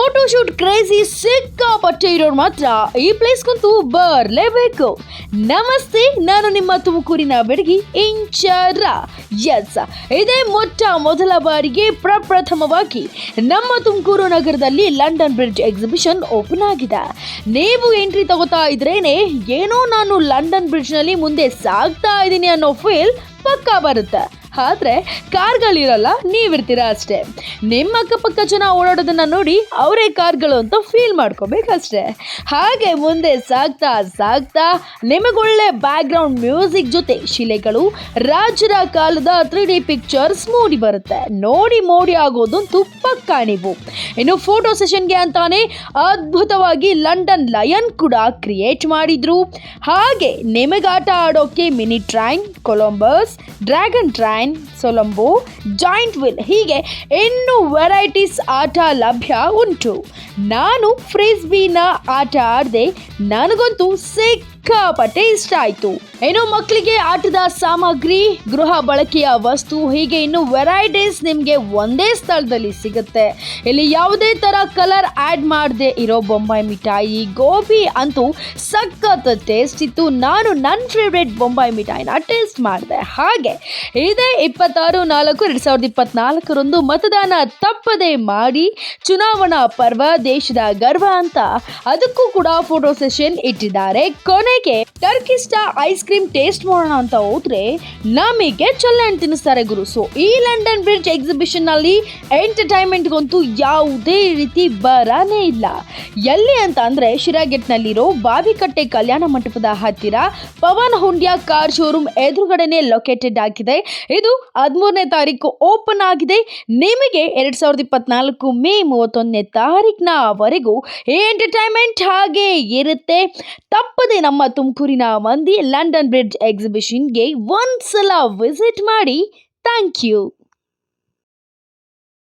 Photoshoot crazy ಸಿಕ್ಕಾಪಟ್ಟೆ ಇರೋರು ಮಾತ್ರ ಈ ಪ್ಲೇಸ್ಗಂತೂ ಬರಲೇಬೇಕು. ನಮಸ್ತೆ, ನಾನು ನಿಮ್ಮ ತುಮಕೂರಿನ ಬೆಡಗಿ ಇಂಚರ. ಎಸ್ ಇದೇ ಮೊಟ್ಟ ಮೊದಲ ಬಾರಿಗೆ ಪ್ರಪ್ರಥಮವಾಗಿ ನಮ್ಮ ತುಮಕೂರು ನಗರದಲ್ಲಿ ಲಂಡನ್ ಬ್ರಿಡ್ಜ್ ಎಕ್ಸಿಬಿಷನ್ ಓಪನ್ ಆಗಿದೆ. ನೀವು ಎಂಟ್ರಿ ತಗೋತಾ ಇದ್ರೇನೆ ಏನೋ ನಾನು ಲಂಡನ್ ಬ್ರಿಡ್ಜ್ನಲ್ಲಿ ಮುಂದೆ ಸಾಗ್ತಾ ಇದ್ದೀನಿ ಅನ್ನೋ ಫೀಲ್ ಪಕ್ಕಾ ಬರುತ್ತೆ. ಆದ್ರೆ ಕಾರ್ಗಳಿರಲ್ಲ, ನೀವಿರ್ತೀರ ಅಷ್ಟೇ. ನಿಮ್ಮ ಅಕ್ಕಪಕ್ಕ ಜನ ಓಡಾಡೋದನ್ನ ನೋಡಿ ಅವರೇ ಕಾರ್ಗಳು ಅಂತ ಫೀಲ್ ಮಾಡ್ಕೋಬೇಕಷ್ಟೇ. ಹಾಗೆ ಮುಂದೆ ಸಾಗ್ತಾ ಸಾಗ್ತಾ ನಿಮಗೊಳ್ಳೆ ಬ್ಯಾಕ್ಗ್ರೌಂಡ್ ಮ್ಯೂಸಿಕ್ ಜೊತೆ ಶಿಲೆಗಳು, ರಾಜರ ಕಾಲದ ತ್ರೀ ಡಿ ಪಿಕ್ಚರ್ಸ್ ಮೂಡಿ ಬರುತ್ತೆ. ನೋಡಿ ಮೋಡಿ ಆಗೋದು ತುಪ್ಪ ನೀವು. ಇನ್ನು ಫೋಟೋ ಸೆಷನ್ಗೆ ಅಂತಾನೆ ಅದ್ಭುತವಾಗಿ ಲಂಡನ್ ಲಯನ್ ಕೂಡ ಕ್ರಿಯೇಟ್ ಮಾಡಿದ್ರು. ಹಾಗೆ ನಿಮಗಾಟ ಆಡೋಕೆ mini train Columbus dragon train ಸೊಲಂಬೋ giant wheel ಹೀಗೆ ಇನ್ನೂ ವೆರೈಟೀಸ್ ಆಟ ಲಭ್ಯ ಉಂಟು. ನಾನು ಫ್ರಿಸ್ಬಿನ ಆಟ ಆಡದೆ, ನನಗಂತೂ ಸಿಕ್ಕಾಪಟ್ಟೆ ಇಷ್ಟ ಆಯಿತು. ಇನ್ನು ಮಕ್ಕಳಿಗೆ ಆಟದ ಸಾಮಗ್ರಿ, ಗೃಹ ಬಳಕೆಯ ವಸ್ತು, ಹೀಗೆ ಇನ್ನು ವೆರೈಟೀಸ್ ನಿಮಗೆ ಒಂದೇ ಸ್ಥಳದಲ್ಲಿ ಸಿಗುತ್ತೆ. ಇಲ್ಲಿ ಯಾವುದೇ ಥರ ಕಲರ್ ಆ್ಯಡ್ ಮಾಡದೆ ಇರೋ ಬೊಂಬಾಯಿ ಮಿಠಾಯಿ, ಗೋಬಿ ಅಂತೂ ಸಖತ್ ಟೇಸ್ಟ್ ಇತ್ತು. ನಾನು ನನ್ನ ಫೇವ್ರೆಟ್ ಬೊಂಬಾಯಿ ಮಿಠಾಯಿನ ಟೇಸ್ಟ್ ಮಾಡಿದೆ. ಹಾಗೆ ಇದೇ ಇಪ್ಪತ್ತಾರು, ನಾಲ್ಕು, ಎರಡು ಸಾವಿರದ ಇಪ್ಪತ್ನಾಲ್ಕರಂದು ಮತದಾನ ತಪ್ಪದೆ ಮಾಡಿ ಚುನಾವಣಾ ಪರ್ವ ದೇಶದ ಗರ್ವ ಅಂತ. ಅದಕ್ಕೂ ಕೂಡ ಫೋಟೋ ಸೆಷನ್ ಇಟ್ಟಿದ್ದಾರೆ. ಕೊನೆಗೆ ಟರ್ಕಿಸ್ಟ ಐಸ್ ಕ್ರೀಮ್ ಟೇಸ್ಟ್ ಮಾಡೋಣ ಅಂತ ಹೋದ್ರೆ ನಮಗೆ ಚಲ್ಲನ್ ತಿನ್ನಿಸ್ತಾರೆ ಗುರು. ಸೊ ಈ ಲಂಡನ್ ಬ್ರಿಡ್ಜ್ ಎಕ್ಸಿಬಿಷನ್ನಲ್ಲಿ ಎಂಟರ್ಟೈನ್ಮೆಂಟ್ಗಂತೂ ಯಾವುದೇ ರೀತಿ ಬರಾನೇ ಇಲ್ಲ. ಎಲ್ಲಿ ಅಂತ ಅಂದ್ರೆ ಶಿರಾಗೆಟ್ನಲ್ಲಿರೋ ಬಾವಿಕಟ್ಟೆ ಕಲ್ಯಾಣ ಮಂಟಪದ ಹತ್ತಿರ ಪವನ್ ಹುಂಡ್ಯಾ ಕಾರ್ ಶೋರೂಮ್ ಎದುರುಗಡೆನೆ ಲೊಕೇಟೆಡ್ ಆಗಿದೆ. ಇದು ಹದಿಮೂರನೇ ತಾರೀಕು ಓಪನ್ ಆಗಿದೆ. ನಿಮಗೆ ಎರಡ್ ಸಾವಿರದ ಇಪ್ಪತ್ನಾಲ್ಕು ಮೇ ಮೂವತ್ತೊಂದನೇ ತಾರೀಕಿನವರೆಗೂ ಎಂಟರ್ಟೈನ್ಮೆಂಟ್ ಹಾಗೆ ಇರುತ್ತೆ. ತಪ್ಪದೆ ನಮ್ಮ ತುಮಕೂರಿನ ಮಂದಿ ಲಂಡನ್ ಬ್ರಿಡ್ಜ್ ಎಕ್ಸಿಬಿಷನ್ಗೆ ಒಂದ್ಸಲ ವಿಸಿಟ್ ಮಾಡಿ. Thank you.